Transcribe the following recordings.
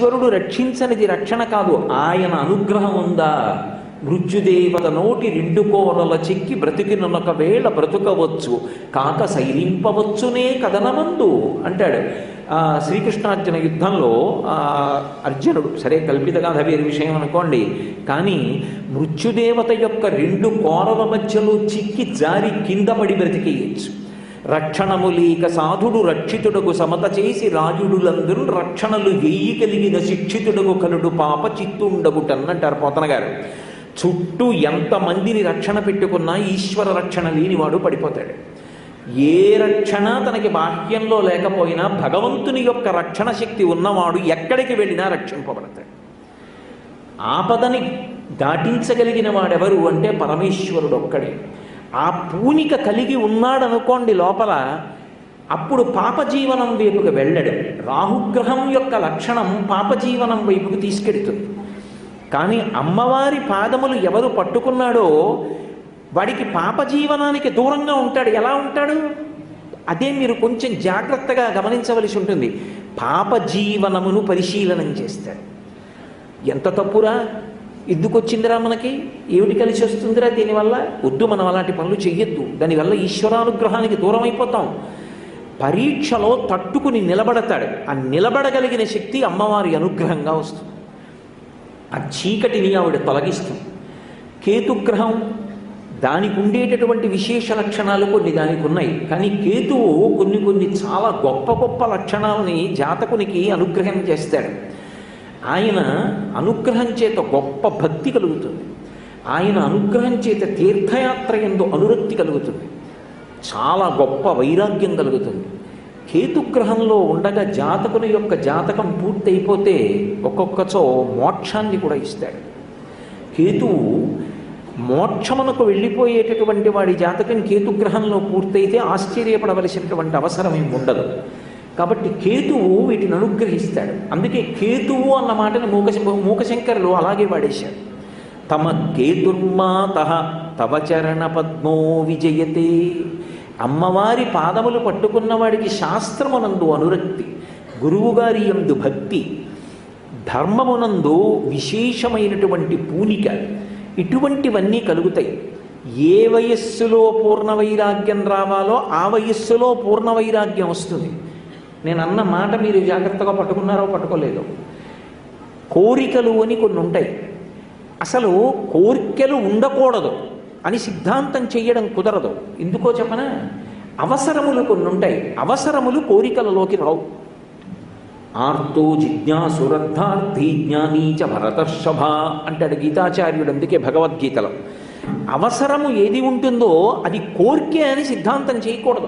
ఈశ్వరుడు రక్షించనిది రక్షణ కాదు ఆయన అనుగ్రహం ఉందా? మృత్యుదేవత నోటి రెండు కోరల చెక్కి బ్రతికినొక వేళ బ్రతుకవచ్చు కాక శైలింపవచ్చునే కథనమందు అంటాడు. శ్రీకృష్ణార్జున యుద్ధంలో అర్జునుడు సరే కల్పిత గాథ విషయం అనుకోండి కానీ మృత్యుదేవత యొక్క రెండు కోరల మధ్యలో చిక్కి జారి కింద పడి బ్రతికేయచ్చు. రక్షణములీక సాధుడు రక్షితుడకు సమత చేసి రాజుడులందరూ రక్షణలు వెయ్యి కలిగిన శిక్షితుడకు కలుడు పాప చిత్తుండగుటన్నంటారు పోతన గారు చుట్టూ ఎంతమందిని రక్షణ పెట్టుకున్నా ఈశ్వర రక్షణ లేనివాడు పడిపోతాడు. ఏ రక్షణ తనకి బాహ్యంలో లేకపోయినా భగవంతుని యొక్క రక్షణ శక్తి ఉన్నవాడు ఎక్కడికి వెళ్ళినా రక్షింపబడతాడు. ఆపదని దాటించగలిగిన వాడెవరు అంటే పరమేశ్వరుడు ఒక్కడే. ఆ పూనిక కలిగి ఉన్నాడనుకోండి లోపల అప్పుడు పాపజీవనం వైపుకు వెళ్ళడు. రాహుగ్రహం యొక్క లక్షణం పాపజీవనం వైపుకు తీసుకెడుతుంది. కానీ అమ్మవారి పాదములు ఎవరు పట్టుకున్నాడో వాడికి పాపజీవనానికి దూరంగా ఉంటాడు. ఎలా ఉంటాడు? అదే మీరు కొంచెం జాగ్రత్తగా గమనించవలసి ఉంటుంది. పాపజీవనమును పరిశీలనం చేస్తాడు. ఎంత తప్పురా? ఎందుకు మనకి? ఏమిటి కలిసి వస్తుందిరా దీనివల్ల? వద్దు మనం అలాంటి పనులు చెయ్యొద్దు. దానివల్ల ఈశ్వరానుగ్రహానికి దూరం అయిపోతాం పరీక్షలో తట్టుకుని నిలబడతాడు. ఆ నిలబడగలిగిన శక్తి అమ్మవారి అనుగ్రహంగా వస్తుంది. ఆ చీకటిని ఆవిడ తొలగిస్తుంది. కేతుగ్రహం దానికి ఉండేటటువంటి విశేష లక్షణాలు కొన్ని దానికి ఉన్నాయి. కానీ కేతువు కొన్ని కొన్ని చాలా గొప్ప గొప్ప లక్షణాలని జాతకునికి అనుగ్రహం చేస్తాడు. ఆయన అనుగ్రహం చేత గొప్ప భక్తి కలుగుతుంది. ఆయన అనుగ్రహం చేత తీర్థయాత్ర ఎందు అనురక్తి కలుగుతుంది. చాలా గొప్ప వైరాగ్యం కలుగుతుంది. కేతుగ్రహంలో ఉండగా జాతకుని యొక్క జాతకం పూర్తయిపోతే ఒక్కొక్కచో మోక్షాన్ని కూడా ఇస్తాడు. కేతువు మోక్షమునకు వెళ్ళిపోయేటటువంటి వాడి జాతకం కేతుగ్రహంలో పూర్తయితే ఆశ్చర్యపడవలసినటువంటి అవసరం ఏమి ఉండదు. కాబట్టి కేతువు వీటిని అనుగ్రహిస్తాడు. అందుకే కేతువు అన్న మాటని మూక మూకశంకరులు అలాగే వాడేశారు. తమ కేతుర్మాత తవ చరణ పద్మో విజయతే. అమ్మవారి పాదములు పట్టుకున్నవాడికి శాస్త్రమునందు అనురక్తి గురువుగారి యందు భక్తి ధర్మమునందు విశేషమైనటువంటి పూనిక ఇటువంటివన్నీ కలుగుతాయి. ఏ వయస్సులో పూర్ణ వైరాగ్యం రావాలో ఆ వయస్సులో పూర్ణ వైరాగ్యం వస్తుంది. నేను అన్న మాట మీరు జాగ్రత్తగా పట్టుకున్నారో పట్టుకోలేదో. కోరికలు అని కొన్ని ఉంటాయి. అసలు కోరికలు ఉండకూడదు అని సిద్ధాంతం చేయడం కుదరదు. ఎందుకో చెప్పనా? అవసరములు కొన్ని ఉంటాయి. అవసరములు కోరికలలోకి రావు. ఆర్తో జిజ్ఞాసురర్థార్థి జ్ఞానీచ భరతర్షభ అంటాడు గీతాచార్యుడు అందుకే భగవద్గీతలో. అవసరము ఏది ఉంటుందో అది కోరికే అని సిద్ధాంతం చేయకూడదు.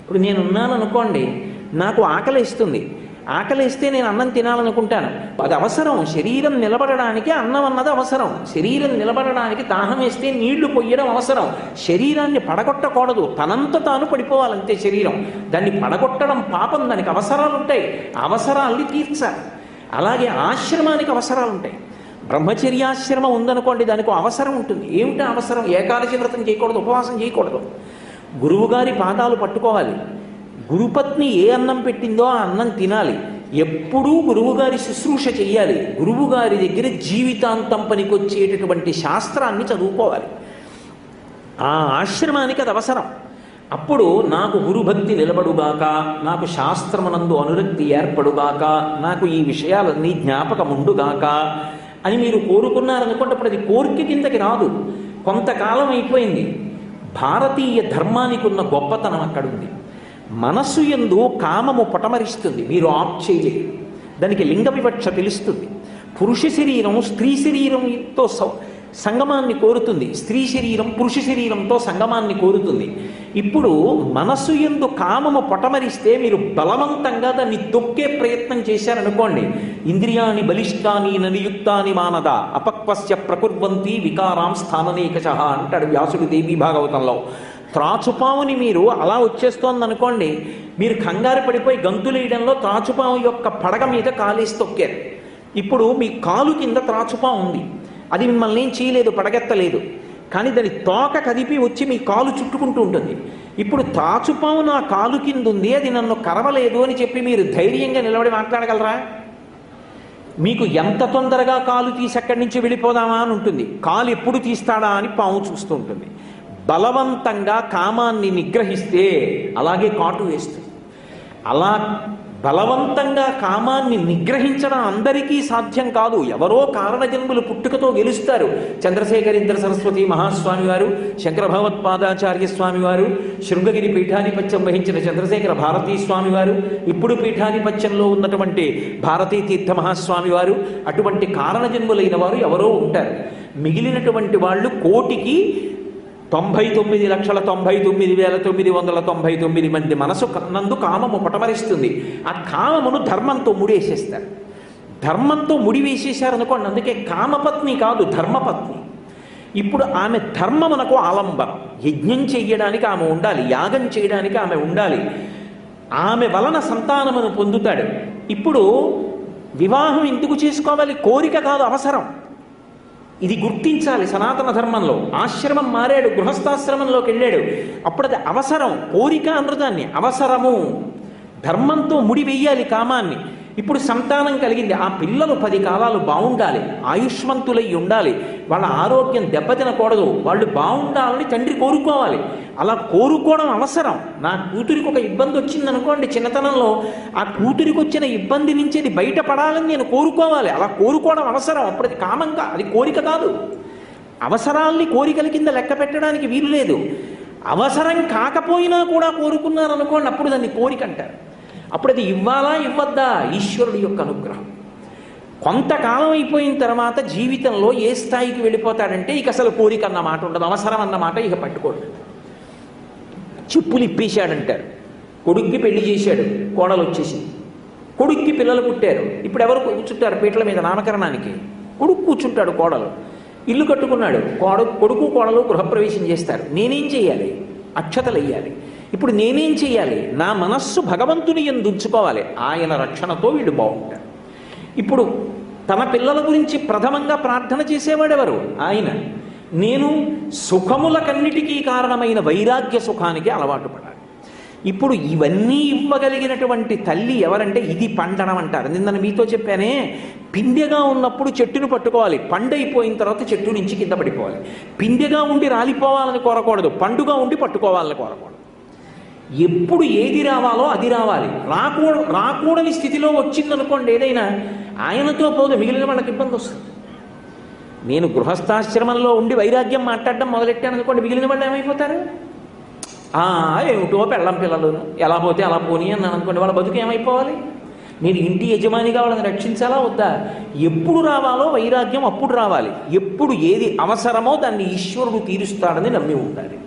ఇప్పుడు నేనున్నాను అనుకోండి నాకు ఆకలిస్తుంది ఆకలిస్తే నేను అన్నం తినాలనుకుంటాను. అది అవసరం. శరీరం నిలబడడానికి అన్నం అన్నది అవసరం. శరీరం నిలబడడానికి దాహం వేస్తే నీళ్ళు పొయ్యడం అవసరం. శరీరాన్ని పడగొట్టకూడదు. తనంత తాను పడిపోవాలంతే శరీరం. దాన్ని పడగొట్టడం పాపం. దానికి అవసరాలు ఉంటాయి అవసరాల్ని తీర్చాలి. అలాగే ఆశ్రమానికి అవసరాలు ఉంటాయి బ్రహ్మచర్యాశ్రమం ఉందనుకోండి దానికి అవసరం ఉంటుంది. ఏమిటి అవసరం? ఏకాదశి వ్రతం చేయకూడదు ఉపవాసం చేయకూడదు. గురువుగారి పాదాలు పట్టుకోవాలి. గురుపత్ని ఏ అన్నం పెట్టిందో ఆ అన్నం తినాలి. ఎప్పుడూ గురువుగారి శుశ్రూష చెయ్యాలి. గురువుగారి దగ్గర జీవితాంతం పనికొచ్చేటటువంటి శాస్త్రాన్ని చదువుకోవాలి. ఆ ఆశ్రమానికి అది అవసరం. అప్పుడు నాకు గురుభక్తి నిలబడుగాక నాకు శాస్త్రమునందు అనురక్తి ఏర్పడుగాక నాకు ఈ విషయాలన్నీ జ్ఞాపకం ఉండుగాక అని మీరు కోరుకున్నారనుకుంటే అప్పుడు అది కోరిక కిందకి రాదు. కొంతకాలం అయిపోయింది. భారతీయ ధర్మానికి ఉన్న గొప్పతనం అక్కడుంది. మనస్సు ఎందు కామము పటమరిస్తుంది. మీరు ఆఫ్ చేయలేరు. దానికి లింగ వివక్ష తెలుస్తుంది. పురుష శరీరం స్త్రీ శరీరంతో సంగమాన్ని కోరుతుంది. స్త్రీ శరీరం పురుష శరీరంతో సంగమాన్ని కోరుతుంది. ఇప్పుడు మనస్సు ఎందు కామము పొటమరిస్తే మీరు బలవంతంగా దాన్ని తొక్కే ప్రయత్నం చేశారనుకోండి. ఇంద్రియాని బలిష్టాని ననియుక్తాని మానద అపక్వస్య ప్రకుర్వంతి వికారాం స్థాననేకశ అంటాడు వ్యాసుడు దేవి భాగవతంలో. త్రాచుపాముని మీరు అలా వచ్చేస్తోంది అనుకోండి మీరు కంగారు పడిపోయి గంతులేయడంలో త్రాచుపాము యొక్క పడగ మీద కాలేసి తొక్కారు. ఇప్పుడు మీ కాలు కింద త్రాచుపాము ఉంది. అది మిమ్మల్ని ఏం చేయలేదు పడగెత్తలేదు. కానీ దాని తోక కదిపి వచ్చి మీ కాలు చుట్టుకుంటూ ఉంటుంది. ఇప్పుడు త్రాచుపావు నా కాలు కింద ఉంది అది నన్ను కరవలేదు అని చెప్పి మీరు ధైర్యంగా నిలబడి మాట్లాడగలరా? మీకు ఎంత తొందరగా కాలు తీసి అక్కడి నుంచి వెళ్ళిపోదామా అని ఉంటుంది. కాలు ఎప్పుడు తీస్తాడా అని పాము చూస్తూ ఉంటుంది. బలవంతంగా కామాన్ని నిగ్రహిస్తే అలాగే కాటు వేస్తుంది అలా బలవంతంగా కామాన్ని నిగ్రహించడం అందరికీ సాధ్యం కాదు. ఎవరో కారణజన్ములు పుట్టుకతో గెలుస్తారు. చంద్రశేఖరేంద్ర సరస్వతి మహాస్వామి వారు శంకర భగవత్పాదాచార్య స్వామి వారు శృంగగిరి పీఠాధిపత్యం వహించిన చంద్రశేఖర భారతీ స్వామి వారు ఇప్పుడు పీఠాధిపత్యంలో ఉన్నటువంటి భారతీ తీర్థ మహాస్వామి వారు అటువంటి కారణజన్ములైన వారు ఎవరో ఉంటారు. మిగిలినటువంటి వాళ్ళు కోటికి తొంభై తొమ్మిది లక్షల తొంభై తొమ్మిది వేల తొమ్మిది వందల తొంభై తొమ్మిది మంది మనసు నందు కామము పటమరిస్తుంది. ఆ కామమును ధర్మంతో ముడేసేస్తారు ధర్మంతో ముడి వేసేశారనుకోండి అందుకే కామపత్ని కాదు ధర్మపత్ని. ఇప్పుడు ఆమె ధర్మమునకు ఆలంబనం యజ్ఞం చేయడానికి ఆమె ఉండాలి యాగం చేయడానికి ఆమె ఉండాలి. ఆమె వలన సంతానమును పొందుతాడు. ఇప్పుడు వివాహం ఎందుకు చేసుకోవాలి? కోరిక కాదు అవసరం. ఇది గుర్తించాలి సనాతన ధర్మంలో. ఆశ్రమం మారాడు గృహస్థాశ్రమంలోకి వెళ్ళాడు. అప్పుడు అది అవసరం కోరిక అనృదాన్ని అవసరము. ధర్మంతో ముడి వెయ్యాలి కామాన్ని. ఇప్పుడు సంతానం కలిగింది. ఆ పిల్లలు పది కాలాలు బాగుండాలి ఆయుష్మంతులై ఉండాలి. వాళ్ళ ఆరోగ్యం దెబ్బతినకూడదు. వాళ్ళు బాగుండాలని తండ్రి కోరుకోవాలి. అలా కోరుకోవడం అవసరం. నా కూతురికి ఒక ఇబ్బంది వచ్చింది అనుకోండి చిన్నతనంలో ఆ కూతురికి వచ్చిన ఇబ్బంది నుంచి అది బయటపడాలని నేను కోరుకోవాలి. అలా కోరుకోవడం అవసరం. అప్పుడు అది కామంగా అది కోరిక కాదు. అవసరాల్ని కోరికల కింద లెక్క పెట్టడానికి వీలు లేదు. అవసరం కాకపోయినా కూడా కోరుకున్నారనుకోండి అప్పుడు దాన్ని కోరిక అంటారు. అప్పుడు అది ఇవ్వాలా ఇవ్వద్దా? ఈశ్వరుడి యొక్క అనుగ్రహం. కొంతకాలం అయిపోయిన తర్వాత జీవితంలో ఏ స్థాయికి వెళ్ళిపోతాడంటే ఇక అసలు కోరిక అన్న మాట ఉండదు అవసరం అన్న మాట ఇక పట్టుకోడు. చెప్పులు ఇప్పేశాడంటారు. కొడుక్కి పెళ్ళి చేశాడు కోడలు వచ్చేసింది కొడుక్కి పిల్లలు పుట్టారు. ఇప్పుడు ఎవరు కూర్చుంటారు పీటల మీద నామకరణానికి? కొడుకు కూర్చుంటాడు కోడలు. ఇల్లు కట్టుకున్నాడు కోడ కొడుకు కోడలు గృహప్రవేశం చేస్తారు. నేనేం చేయాలి? అక్షతలు అయ్యాలి ఇప్పుడు నేనేం చేయాలి నా మనస్సు భగవంతుని ఎందు ఉంచుకోవాలి. ఆయన రక్షణతో వీడు బాగుంటారు ఇప్పుడు తన పిల్లల గురించి ప్రథమంగా ప్రార్థన చేసేవాడెవరు ఆయన. నేను సుఖములకన్నిటికీ కారణమైన వైరాగ్య సుఖానికి అలవాటు పడాలి. ఇప్పుడు ఇవన్నీ ఇవ్వగలిగినటువంటి తల్లి ఎవరంటే ఇది పండడం అంటారు. నిన్న మీతో చెప్పానే పిందెగా ఉన్నప్పుడు చెట్టును పట్టుకోవాలి. పండు అయిపోయిన తర్వాత చెట్టు నుంచి కింద పడిపోవాలి. పిందెగా ఉండి రాలిపోవాలని కోరకూడదు. పండుగా ఉండి పట్టుకోవాలని కోరకూడదు. ఎప్పుడు ఏది రావాలో అది రావాలి. రాకూడ రాకూడని స్థితిలో వచ్చిందనుకోండి ఏదైనా ఆయనతో పోదు మిగిలిన వాళ్ళకి ఇబ్బంది వస్తుంది. నేను గృహస్థాశ్రమంలో ఉండి వైరాగ్యం మాట్లాడడం మొదలెట్టాను అనుకోండి మిగిలిన వాళ్ళు ఏమైపోతారు? ఏమిటో పెళ్ళం పిల్లలు ఎలా పోతే అలా పోనీ అన్నాను అనుకోండి వాళ్ళ బతుకు ఏమైపోవాలి? నేను ఇంటి యజమానిగా వాళ్ళని రక్షించాలా వద్దా? ఎప్పుడు రావాలో వైరాగ్యం అప్పుడు రావాలి. ఎప్పుడు ఏది అవసరమో దాన్ని ఈశ్వరుడు తీరుస్తాడని నమ్మి ఉండాలి.